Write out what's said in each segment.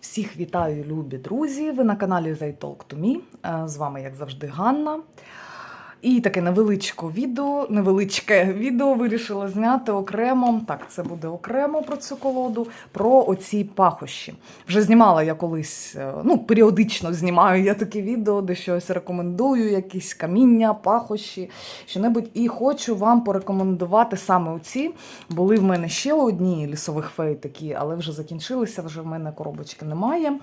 Всіх вітаю, любі друзі! Ви на каналі They Talk to Me. Е, З вами, як завжди, Ганна. І таке невеличке відео, невеличке відео вирішила зняти окремо. Так, це буде окремо про цю колоду, про оці пахощі. Вже знімала я колись, е, ну, періодично знімаю я такі відео, де щось рекомендую, якісь каміння, пахощі, що-небудь. І хочу вам порекомендувати саме оці. Були в мене ще одні лісових фей такі, але вже закінчилися, вже в мене коробочки немає.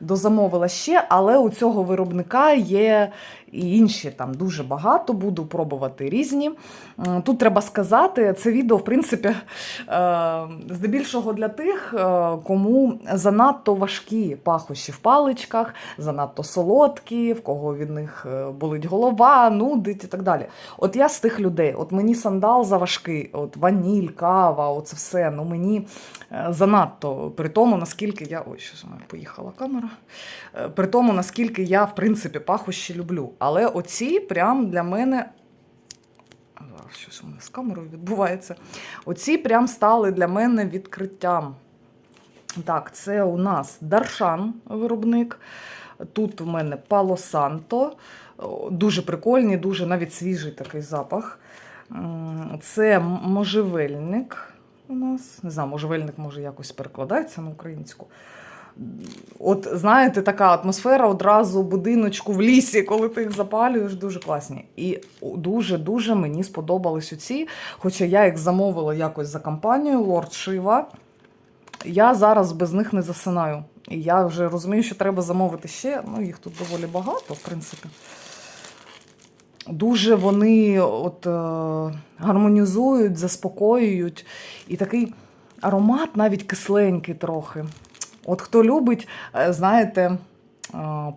Дозамовила ще, але у цього виробника є і інші там дуже багато. Буду пробувати різні. Тут треба сказати, це відео, в принципі, е, здебільшого для тих, е, кому занадто важкі пахощі в паличках, занадто солодкі, в кого від них е, болить голова, нудить і так далі. От я з тих людей, от мені сандал заважкий, от ваніль, кава, оце все. Ну мені е, занадто при тому, наскільки я. Ой, що з мене поїхала камера. Е, При тому, наскільки я, в принципі, пахощі люблю. Але оці прям для мене. Щось у мене з камерою відбувається. Оці прям стали для мене відкриттям. Так, це у нас Даршан виробник. Тут у мене Пало Санто. Дуже прикольний, дуже навіть свіжий такий запах. Це можжевельник у нас. Не знаю, можжевельник може якось перекладається на українську. От знаєте, така атмосфера одразу будиночку в лісі, коли ти їх запалюєш, дуже класні. І дуже-дуже мені сподобались оці. Хоча я їх замовила якось за компанію Лорд Шива. Я зараз без них не засинаю. І я вже розумію, що треба замовити ще. Ну, їх тут доволі багато, в принципі. Дуже вони от, е, гармонізують, заспокоюють. І такий аромат навіть кисленький трохи. От хто любить, е, знаєте, е,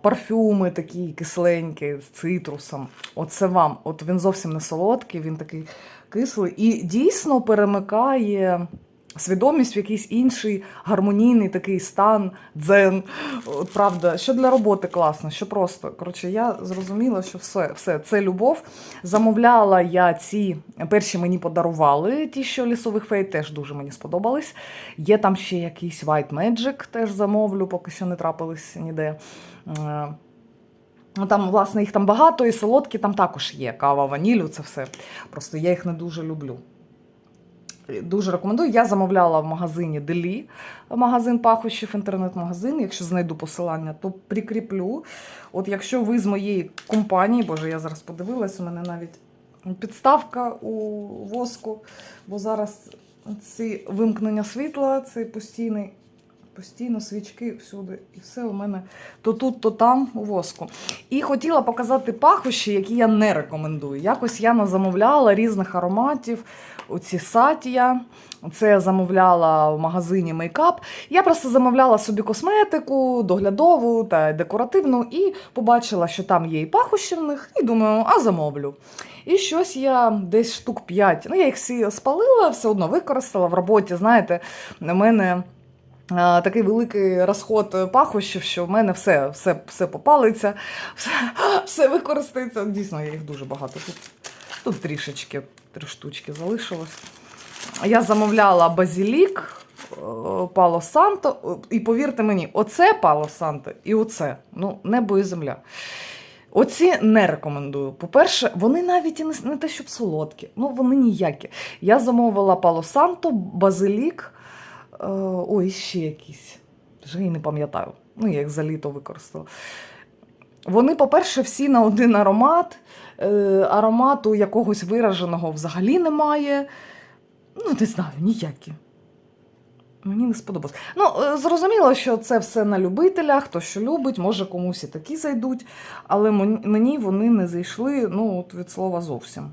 парфюми такі кисленькі з цитрусом. Оце вам. От він зовсім не солодкий, він такий кислий. І дійсно перемикає свідомість в якийсь інший гармонійний такий стан, дзен. От, правда, що для роботи класно, що просто. Коротше, я зрозуміла, що все, все це любов. Замовляла я ці перші мені подарували, ті, що лісових фей, теж дуже мені сподобались. Є там ще якийсь White Magic, теж замовлю, поки що не трапились ніде. Е, Ну, там, власне, їх там багато, і солодкі там також є. Кава, ванілю, це все. Просто я їх не дуже люблю. Дуже рекомендую. Я замовляла в магазині Делі, магазин пахощів, інтернет-магазин. Якщо знайду посилання, то прикріплю. От якщо ви з моєї компанії, боже, я зараз подивилась, у мене навіть підставка у воску, бо зараз ці вимкнення світла, цей постійний. Постійно свічки всюди, і все у мене то тут, то там у воску. І хотіла показати пахощі, які я не рекомендую. Якось я замовляла різних ароматів. Оці сатія. Це я замовляла в магазині мейкап. Я просто замовляла собі косметику, доглядову та декоративну, і побачила, що там є і пахощі в них, і думаю, а замовлю. І щось я десь штук 5. Ну, я їх всі спалила, все одно використала в роботі. Знаєте, на мене. Такий великий розход пахощів, що в мене все все, все попалиться, все, все використається. Дійсно, я їх дуже багато. Тут, тут трішечки, три штучки залишилось. Я замовляла базілік, Пало Санто, і повірте мені, оце Пало Санто і оце. Ну, небо і земля. Оці не рекомендую. По-перше, вони навіть і не те, щоб солодкі, ну вони ніякі. Я замовила Пало Санто, базилік. Е, ой, ще якісь. Вже і не пам'ятаю. Ну, я їх за літо використала. Вони, по-перше, всі на один аромат. Е, аромату якогось вираженого взагалі немає. Ну, не знаю, ніякі. Мені не сподобалось. Ну, е, зрозуміло, що це все на любителях, хто що любить, може комусь і такі зайдуть, але мені вони не зайшли, ну, от від слова зовсім.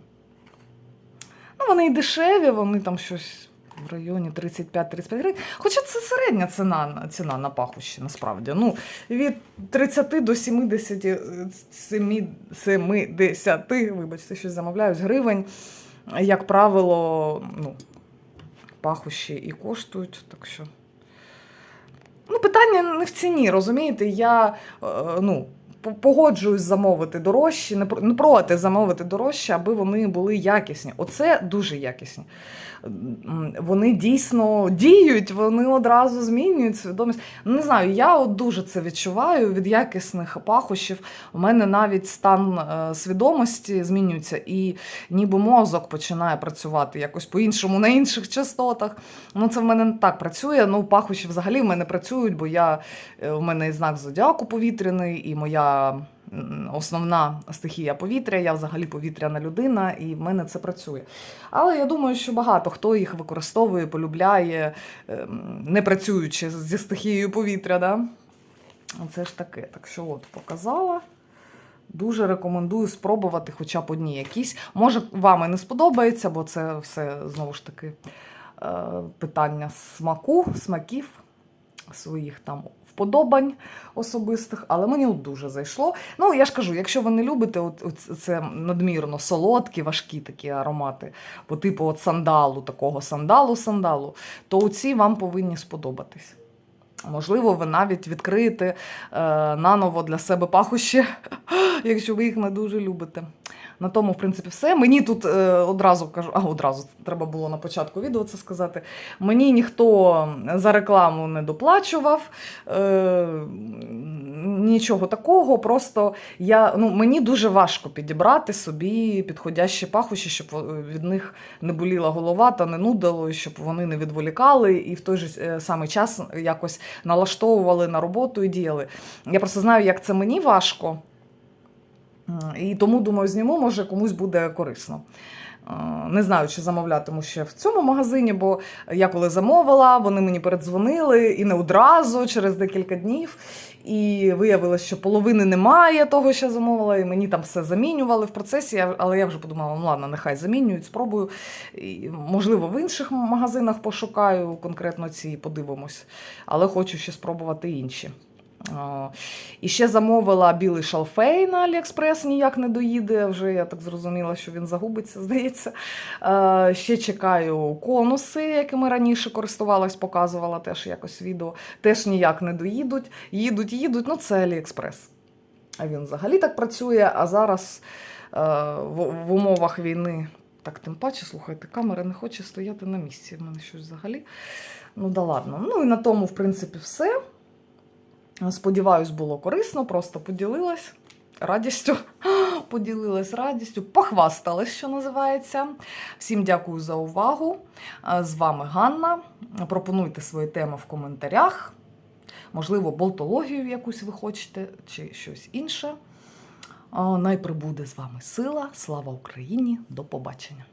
Ну, вони і дешеві, вони там щось в районі 35-35 гривень. Хоча це середня ціна, ціна на пахощі, насправді. Ну, від 30 до 70, е, 70, вибачте, щось замовляють, гривень. Як правило, ну, пахощі і коштують, так що. Ну, питання не в ціні, розумієте? Я, е, ну, погоджуюсь замовити дорожчі, не, не проти замовити дорожче, аби вони були якісні. Оце дуже якісні. Вони дійсно діють, вони одразу змінюють свідомість. Ну, Не знаю, я от дуже це відчуваю від якісних пахощів. У мене навіть стан е, свідомості змінюється, і ніби мозок починає працювати якось по-іншому на інших частотах. Ну, це в мене не так працює. Ну, пахощі взагалі в мене працюють, бо я, е, в мене знак зодіаку повітряний, і моя основна стихія повітря, я взагалі повітряна людина, і в мене це працює. Але я думаю, що багато хто їх використовує, полюбляє, ем, не працюючи зі стихією повітря. Да? Це ж таке. Так що от показала. Дуже рекомендую спробувати хоча б одні якісь. Може, вам і не сподобається, бо це все знову ж таки е, питання смаку, смаків, своїх там вподобань особистих, але мені от дуже зайшло. Ну, я ж кажу, якщо ви не любите от, от це надмірно солодкі, важкі такі аромати, по типу от сандалу, такого сандалу-сандалу, то оці вам повинні сподобатись. Можливо, ви навіть відкриєте е, наново для себе пахощі, якщо ви їх не дуже любите. На тому, в принципі, все. Мені тут е, одразу кажу, а одразу треба було на початку відео це сказати. Мені ніхто за рекламу не доплачував, е, нічого такого. Просто я, ну, мені дуже важко підібрати собі підходящі пахощі, щоб від них не боліла голова та не нудило, щоб вони не відволікали і в той же е, самий час якось налаштовували на роботу і діяли. Я просто знаю, як це мені важко. М, І тому думаю, зніму, може комусь буде корисно. Е, Не знаю, чи замовлятиму ще в цьому магазині, бо я коли замовила, вони мені передзвонили і не одразу, через декілька днів. І виявилось, що половини немає того, що замовила, і мені там все замінювали в процесі. Але я вже подумала, ну ладно, нехай замінюють, спробую. І, можливо, в інших магазинах пошукаю конкретно ці, подивимось. Але хочу ще спробувати інші. І ще замовила білий шалфей на Аліекспрес, ніяк не доїде. Вже я так зрозуміла, що він загубиться, здається. Ще чекаю конуси, якими раніше користувалась, показувала теж якось відео. Теж ніяк не доїдуть. Їдуть, їдуть. Ну, це Аліекспрес. А він взагалі так працює, а зараз е, в умовах війни. Так, тим паче, слухайте, камера не хоче стояти на місці. В мене щось взагалі. Ну да ладно. Ну і на тому, в принципі, все. Сподіваюсь, було корисно, просто поділилась радістю. Поділилась радістю, похвасталась, що називається. Всім дякую за увагу. З вами Ганна. Пропонуйте свої теми в коментарях. Можливо, болтологію якусь ви хочете, чи щось інше. Е, Най прибуде з вами сила. Слава Україні! До побачення!